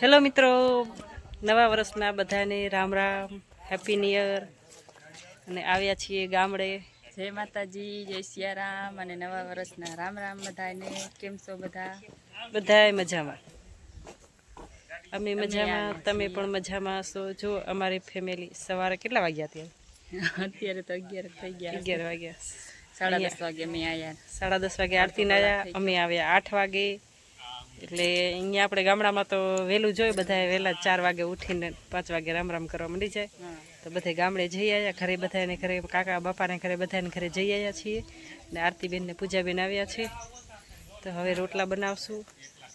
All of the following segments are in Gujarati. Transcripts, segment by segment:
હેલો મિત્રો. નવા વર્ષના બધાને રામ રામ હેપી નિયર અને આવ્યા છીએ ગામડે. જય માતાજી જય સિયારામ અને નવા વર્ષના રામ રામ બધાને. કેમ છો બધા? બધાય મજામાં. અમે મજામાં તમે પણ મજામાં હશો? જો અમારી ફેમિલી સવારે કેટલા વાગ્યા ત્યાં અત્યારે તો અગિયાર થઈ ગયા અગિયાર વાગ્યા. સાડા દસ વાગે અમે આવ્યા સાડા દસ વાગે આરતી આવ્યા અમે આવ્યા આઠ વાગે. એટલે અહીંયા આપણે ગામડામાં તો વહેલું જોઈએ બધા વહેલા ચાર વાગે ઉઠીને પાંચ વાગે રામ રામ કરવા માંડી જાય. તો બધે ગામડે જઈ આવ્યા ઘરે બધાને ઘરે કાકા બાપાને ઘરે બધાને ઘરે જઈ આવ્યા છીએ. ને આરતીબેન ને પૂજાબેન આવ્યા છે. તો હવે રોટલા બનાવશું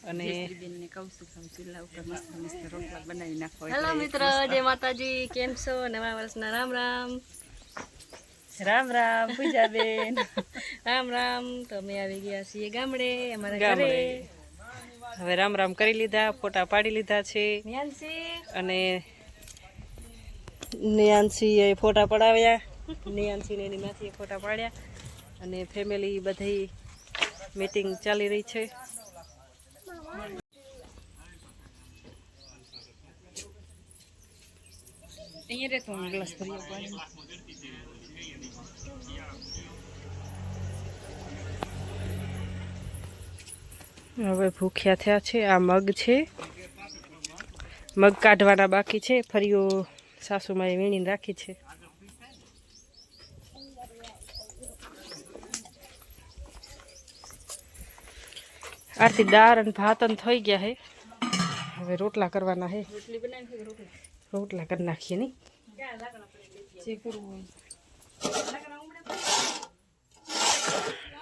અને બેનને કહું છું કે ચૂલા ઉપર મસ્ત મસ્ત રોટલા બનાવી નાખો હેલો મિત્ર. જય માતાજી. કેમ છો? નવા વર્ષના રામ રામ રામ રામ પૂજાબેન. રામ રામ તો અમે આવી ગયા છીએ ગામડે અમારા ઘરે. હવે રામ રામ કરી લીધા ફોટા પાડી લીધા છે. ન્યાન્સી. અને નિયાંશીએ ફોટા પડાવ્યા. નિયાંશીને એની માસીએ ફોટા પાડ્યા. અને ફેમિલી બધી મીટિંગ ચાલી રહી છે. અહીંયા રહેતો ગ્લાસ ભરી હવે ભૂખ્યા થયા છે. આ મગ છે. મગ કાઢવાના બાકી છે. ફરીઓ સાસુમાએ વીણીને રાખી છે. આરતી દાળ અને ભાત અને થઈ ગયા હે. હવે રોટલા કરવાના હે. રોટલા કરી નાખીએ નહીં.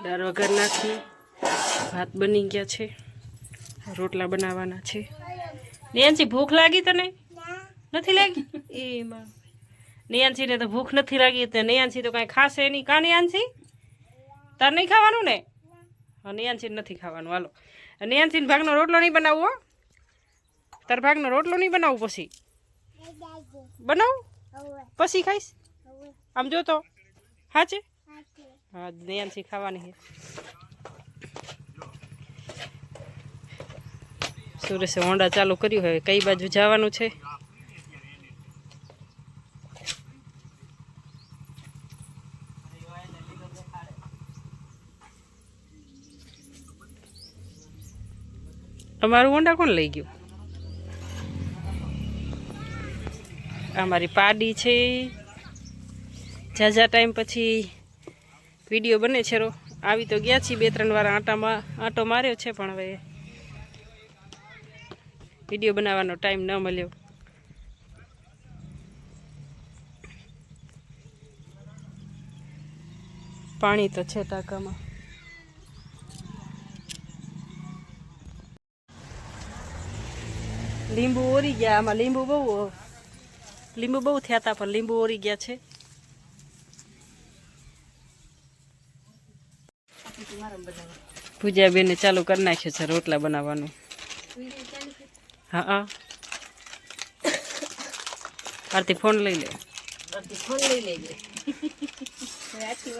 દાળ વગર નાખી ભાત બની ગયા છે. રોટલા બનાવવાના છે. નિયાનસી ભૂખ લાગી તને? નથી લાગી? એમાં. નિયાંશીને તો ભૂખ નથી લાગી તો નિયાંશી તો કાંઈ ખાશે નહીં. કા નિયાંશી તાર નહીં ખાવાનું ને? હા નિયાંશી નથી ખાવાનું. હાલો. નિયાંશીને ભાગનો રોટલો નહીં બનાવવો? તાર ભાગનો રોટલો નહીં બનાવવો પછી? બનાવું? પછી ખાઈશ? આમ જો તો. હા છે હા નિયાંશી ખાવાની છે. સુરેશે હોન્ડા ચાલુ કર્યું હવે કઈ બાજુ જવાનું છે? અમારું હોન્ડા કોણ લઈ ગયું? આ મારી પાડી છે. ઝાઝા ટાઈમ પછી વીડિયો બને છે રો. આવી તો ગયા છીએ બે ત્રણ વાર આટામાં, આંટો માર્યો છે પણ હવે વીડિયો બનાવવાનો ટાઈમ ન મળ્યો. પાણી તો છે ટાંકામાં. લીંબુ ઓરી ગયા, આમાં લીંબુ બહુ લીંબુ બહુ થયા હતા, પણ લીંબુ ઓરી ગયા છે. પૂજાબેને ચાલુ કરી નાખ્યું છે રોટલા બનાવવાનું. હા હા. આરતી ફોન લઈ લે. ફોન લઈ લેજે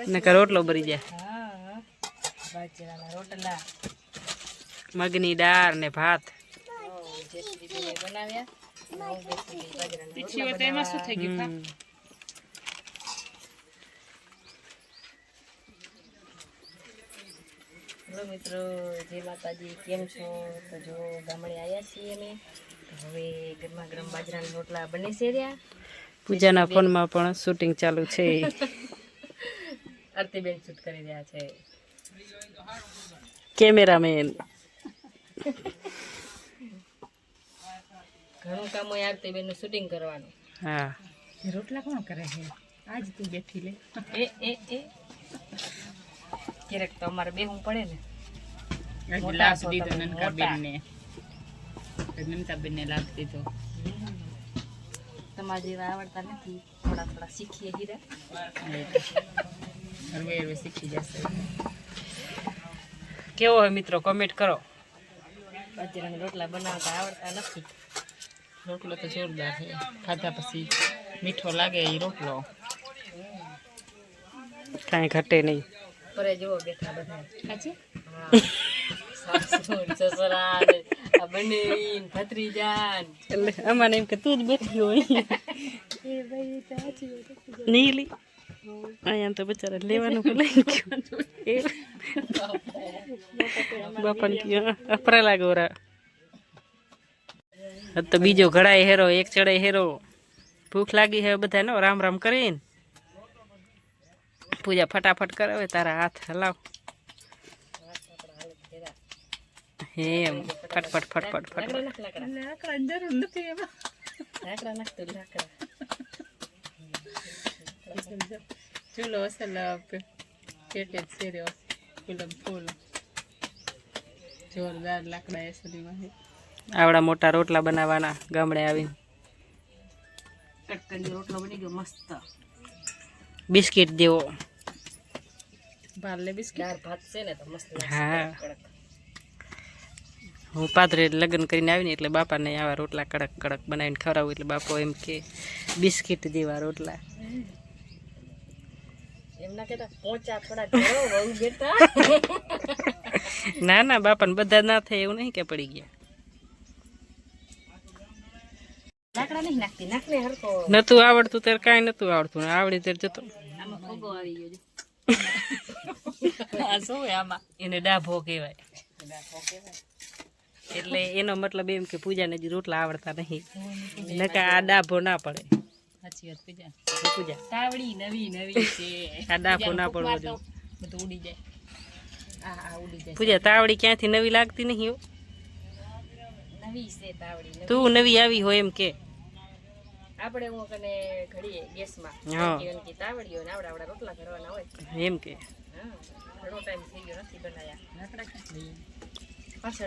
નકર રોટલો ભરી જાય. હા બાજરાના રોટલા મગની દાળ ને ભાત. બનાવ્યા. એમાં શું થઈ ગયું? હેલો મિત્રો જય માતાજી કેમ છો? તો જો ગામડે આવ્યા છીએ અમે. તો હવે ગરમા ગરમ બાજરાના રોટલા બને છે રહ્યા. પૂજાના ફોનમાં પણ શૂટિંગ ચાલુ છે. આરતીબેન શૂટ કરી રહ્યા છે. કેમેરામેન ઘણું કામ હોય આરતીબેનનું શૂટિંગ કરવાનું. હા. રોટલા કોણ કરે છે? આજ તું બેઠી લે. એ એ એ. ક્યારેક તો અમારે બેહું પડે ને. લાભ દીધો તમે, નનકા મોટા. બેનને નનકા બેનને લાભ દીધો. તમારે જેવા આવડતા નથી. થોડા થોડા શીખીએ હીરા. હવે હવે શીખી જશે. કેવો હોય મિત્રો? કમેન્ટ કરો. બાજરાના રોટલા બનાવતા આવડતા નથી. રોટલો તો જોરદાર છે. ખાધા પછી મીઠો લાગે એ રોટલો. કાંઈ ઘટે નહીં. પરે બેઠા બધા. એમ કે તું જ બેઠી હોય. નીલી. અહીંયા તો બચારા લેવાનું ભૂલાઈ ગયું એ બાપાને કયો અપરા લાગોરા હવે તો બીજો ઘડાય હેરો એક ચડાય હેરો. ભૂખ લાગી હે બધા નો રામ રામ કરીને. પૂજા ફટાફટ કરાવે તારા હાથ હલાવ એમ ફટફટ ફટફટ ફટફટ લાકડા નાખ લાકડા લાકડા નાખ તો લાકડા ચૂલો અસલ પેટે જ શેર્યો ફૂલમ ફૂલ જોરદાર લાકડા એસલીમાં આવડા મોટા રોટલા બનાવવાના ગામડે આવીને કટકડી રોટલો બની ગયો મસ્ત બિસ્કિટ જેવો બારલે બિસ્કિટ? દાળ ભાત છે ને તો મસ્ત હા. હું પાદરે લગ્ન કરીને આવીને એટલે બાપાને આવા રોટલા કડક કડક બનાવીને ખવડાવું એટલે બાપો એમ કે બિસ્કિટ જેવા રોટલા. ના ના બાપા ને બધા ના થાય એવું નહીં કે પડી ગયા. નતું આવડતું ત્યારે કાંઈ નતું આવડતું. આવડી ત્યારે જતો. આવી ગયો આ શું આમાં? એને ડાભો કહેવાય. એટલે એનો મતલબ એમ કે પૂજાને હજી રોટલા આવડતા નહીં. નકા આ ડાભો ના પડે. સાચી વાત પૂજા. પૂજા. તાવડી નવી નવી છે. આ ડાભો ના પડવો જોઈએ. બધું ઉડી જાય. આ આ ઉડી જાય. પૂજા તાવડી ક્યાંથી નવી લાગતી નહીં હો? નવી છે તાવડી તું નવી આવી હોય એમ કે. આપણે હું કને ઘડીએ ગેસમાં. હા. નનકી નનકી તાવડી હોય ને આવડા આવડા રોટલા કરવાના હોય. એમ કે. ઘણો ટાઈમ થઈ ગયો નથી લઈએ?